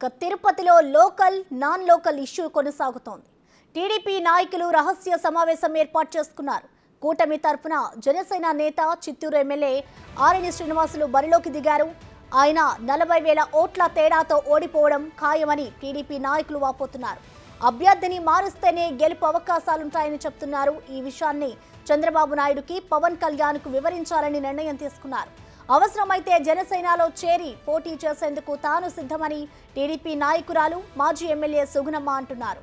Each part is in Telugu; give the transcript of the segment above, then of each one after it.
ఇక తిరుపతిలో లోకల్ నాన్ లోకల్ ఇష్యూ కొనసాగుతోంది. టీడీపీ నాయకులు రహస్య సమావేశం ఏర్పాటు చేసుకున్నారు. కూటమి తరఫున జనసేన నేత చిత్తూరు ఎమ్మెల్యే ఆర్ఎన్ శ్రీనివాసులు బరిలోకి దిగారు. ఆయన నలభై వేల ఓట్ల తేడాతో ఓడిపోవడం ఖాయమని టీడీపీ నాయకులు వాపోతున్నారు. అభ్యర్థిని మారుస్తేనే గెలుపు అవకాశాలుంటాయని చెప్తున్నారు. ఈ విషయాన్ని చంద్రబాబు నాయుడుకి పవన్ కళ్యాణ్కు వివరించాలని నిర్ణయం తీసుకున్నారు. అవసరమైతే జనసేనలో చేరి పోటీ చేసేందుకు తాను సిద్ధమని టీడీపీ నాయకురాలు మాజీ ఎమ్మెల్యే సుగుణమ్మ అంటున్నారు.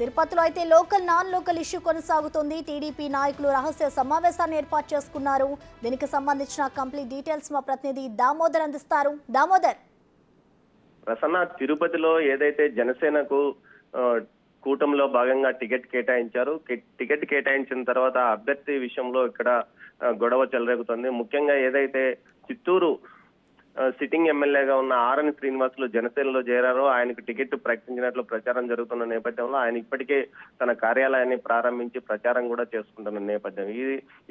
తిరుపతిలో అయితే లోకల్ నాన్ లోకల్ ఇష్యూ కొనసాగుతుంది. టీడీపీ నాయకులు రహస్య సమావేశాన్ని ఏర్పాటు చేసుకున్నారు. దీనికి సంబంధించిన కంప్లీట్ డీటెయిల్స్ మా ప్రతినిధి దామోదర్ అందిస్తారు. దామోదర్. ప్రసన్న తిరుపతిలో ఏదైతే జనసేనకు కూటమిలో భాగంగా టికెట్ కేటాయించారు. టికెట్ కేటాయించిన తర్వాత అభ్యర్థి విషయంలో ఇక్కడ గొడవ చెలరేగుతుంది. ముఖ్యంగా ఏదైతే చిత్తూరు సిట్టింగ్ ఎమ్మెల్యేగా ఉన్న ఆర్ఎన్ శ్రీనివాసులు జనసేనలో చేరారు ఆయనకు టికెట్ ప్రకటించినట్లు ప్రచారం జరుగుతున్న నేపథ్యంలో ఆయన ఇప్పటికే తన కార్యాలయాన్ని ప్రారంభించి ప్రచారం కూడా చేసుకుంటున్న నేపథ్యం. ఈ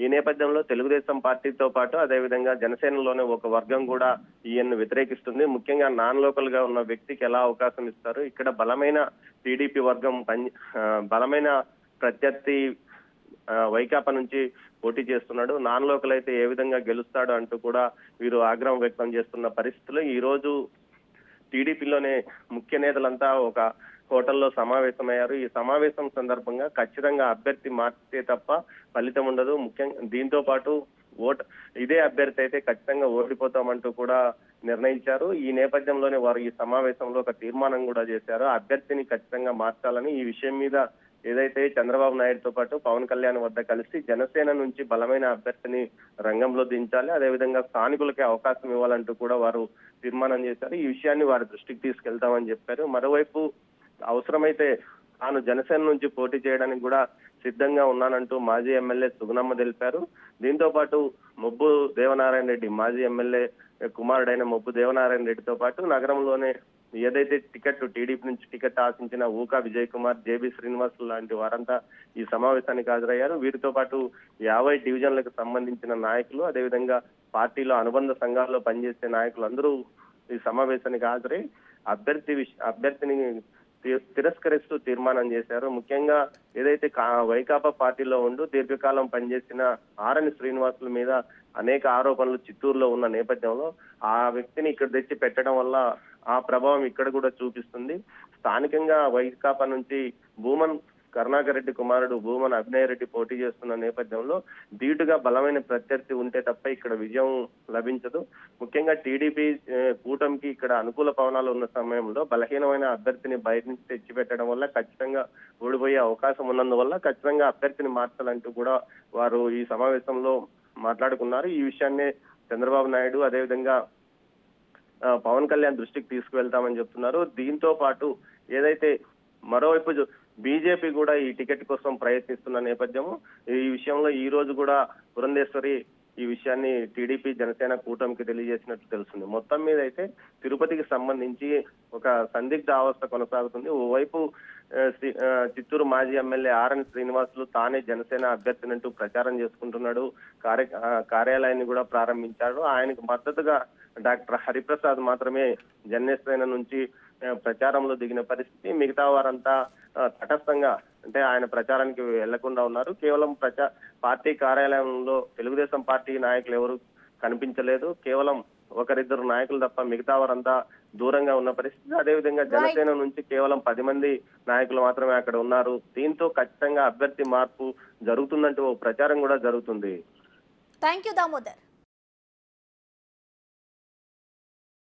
ఈ నేపథ్యంలో తెలుగుదేశం పార్టీతో పాటు అదేవిధంగా జనసేనలోనే ఒక వర్గం కూడా ఈయన్ను వ్యతిరేకిస్తుంది. ముఖ్యంగా నాన్ లోకల్గా ఉన్న వ్యక్తికి ఎలా అవకాశం ఇస్తారు? ఇక్కడ బలమైన టీడీపీ వర్గం బలమైన ప్రత్యర్థి వైకాపా నుంచి పోటీ చేస్తున్నాడు. నాన్ లోకల్ అయితే ఏ విధంగా గెలుస్తాడు అంటూ కూడా వీరు ఆగ్రహం వ్యక్తం చేస్తున్న పరిస్థితులు. ఈ రోజు టీడీపీలోనే ముఖ్య నేతలంతా ఒక హోటల్లో సమావేశమయ్యారు. ఈ సమావేశం సందర్భంగా ఖచ్చితంగా అభ్యర్థి మార్చితే తప్ప ఫలితం ఉండదు. ముఖ్యంగా దీంతో పాటు ఓట్ ఇదే అభ్యర్థి అయితే ఖచ్చితంగా ఓడిపోతామంటూ కూడా నిర్ణయించారు. ఈ నేపథ్యంలోనే వారు ఈ సమావేశంలో ఒక తీర్మానం కూడా చేశారు. అభ్యర్థిని ఖచ్చితంగా మార్చాలని ఈ విషయం మీద ఏదైతే చంద్రబాబు నాయుడుతో పాటు పవన్ కళ్యాణ్ వద్ద కలిసి జనసేన నుంచి బలమైన అభ్యర్థిని రంగంలో దించాలి అదేవిధంగా స్థానికులకి అవకాశం ఇవ్వాలంటూ కూడా వారు తీర్మానం చేశారు. ఈ విషయాన్ని వారి దృష్టికి తీసుకెళ్తామని చెప్పారు. మరోవైపు అవసరమైతే తాను జనసేన నుంచి పోటీ చేయడానికి కూడా సిద్ధంగా ఉన్నానంటూ మాజీ ఎమ్మెల్యే సుగుణమ్మ తెలిపారు. దీంతో పాటు మొబ్బు దేవనారాయణ రెడ్డి మాజీ ఎమ్మెల్యే కుమారుడైన మొబ్బు దేవనారాయణ రెడ్డితో పాటు నగరంలోనే ఏదైతే టికెట్ టీడీపీ నుంచి టికెట్ ఆశించిన ఊకా విజయ్ కుమార్ జేబీ శ్రీనివాస్ లాంటి వారంతా ఈ సమావేశానికి హాజరయ్యారు. వీరితో పాటు యాభై డివిజన్లకు సంబంధించిన నాయకులు అదేవిధంగా పార్టీలో అనుబంధ సంఘాల్లో పనిచేసే నాయకులు అందరూ ఈ సమావేశానికి హాజరై అభ్యర్థి అభ్యర్థిని తిరస్కరిస్తూ తీర్మానం చేశారు. ముఖ్యంగా ఏదైతే కా- వైకాపా పార్టీలో ఉంటూ దీర్ఘకాలం పనిచేసిన ఆరని శ్రీనివాసుల మీద అనేక ఆరోపణలు చిత్తూరులో ఉన్న నేపథ్యంలో ఆ వ్యక్తిని ఇక్కడ తెచ్చి పెట్టడం వల్ల ఆ ప్రభావం ఇక్కడ కూడా చూపిస్తుంది. స్థానికంగా వైకాపా నుంచి భూమన్ కరుణాకర్ రెడ్డి కుమారుడు భూమన అభినయ రెడ్డి పోటీ చేస్తున్న నేపథ్యంలో ధీటుగా బలమైన ప్రత్యర్థి ఉంటే తప్ప ఇక్కడ విజయం లభించదు. ముఖ్యంగా టీడీపీ కూటమికి ఇక్కడ అనుకూల పవనాలు ఉన్న సమయంలో బలహీనమైన అభ్యర్థిని బయట నుంచి తెచ్చిపెట్టడం వల్ల ఖచ్చితంగా ఓడిపోయే అవకాశం ఉన్నందువల్ల ఖచ్చితంగా అభ్యర్థిని మార్చాలంటూ కూడా వారు ఈ సమావేశంలో మాట్లాడుకున్నారు. ఈ విషయాన్ని చంద్రబాబు నాయుడు అదేవిధంగా పవన్ కళ్యాణ్ దృష్టికి తీసుకువెళ్తామని చెప్తున్నారు. దీంతో పాటు ఏదైతే మరోవైపు బీజేపీ కూడా ఈ టికెట్ కోసం ప్రయత్నిస్తున్న నేపథ్యము. ఈ విషయంలో ఈ రోజు కూడా పురంధేశ్వరి ఈ విషయాన్ని టీడీపీ జనసేన కూటమికి తెలియజేసినట్లు తెలుస్తుంది. మొత్తం మీద అయితే తిరుపతికి సంబంధించి ఒక సందిగ్ధ అవస్థ కొనసాగుతుంది. ఓవైపు శ్రీ- చిత్తూరు మాజీ ఎమ్మెల్యే ఆర్ఎన్ శ్రీనివాసులు తానే జనసేన అభ్యర్థినంటూ ప్రచారం చేసుకుంటున్నాడు. కార్య కార్యాలయాన్ని కూడా ప్రారంభించాడు. ఆయనకు మద్దతుగా డాక్టర్ హరిప్రసాద్ మాత్రమే జనసేన నుంచి ప్రచారంలో దిగిన పరిస్థితి. మిగతా వారంతా తటస్థంగా అంటే ఆయన ప్రచారానికి వెళ్ళకుండా ఉన్నారు. కేవలం ప్రచా పార్టీ కార్యాలయంలో తెలుగుదేశం పార్టీ నాయకులు ఎవరు కనిపించలేదు. కేవలం ఒకరిద్దరు నాయకులు తప్ప మిగతా వారంతా దూరంగా ఉన్న పరిస్థితి. అదేవిధంగా జనసేన నుంచి కేవలం పది మంది నాయకులు మాత్రమే అక్కడ ఉన్నారు. దీంతో ఖచ్చితంగా అభ్యర్థి మార్పు జరుగుతుందంటూ ఓ ప్రచారం కూడా జరుగుతుంది. Thank you Damodar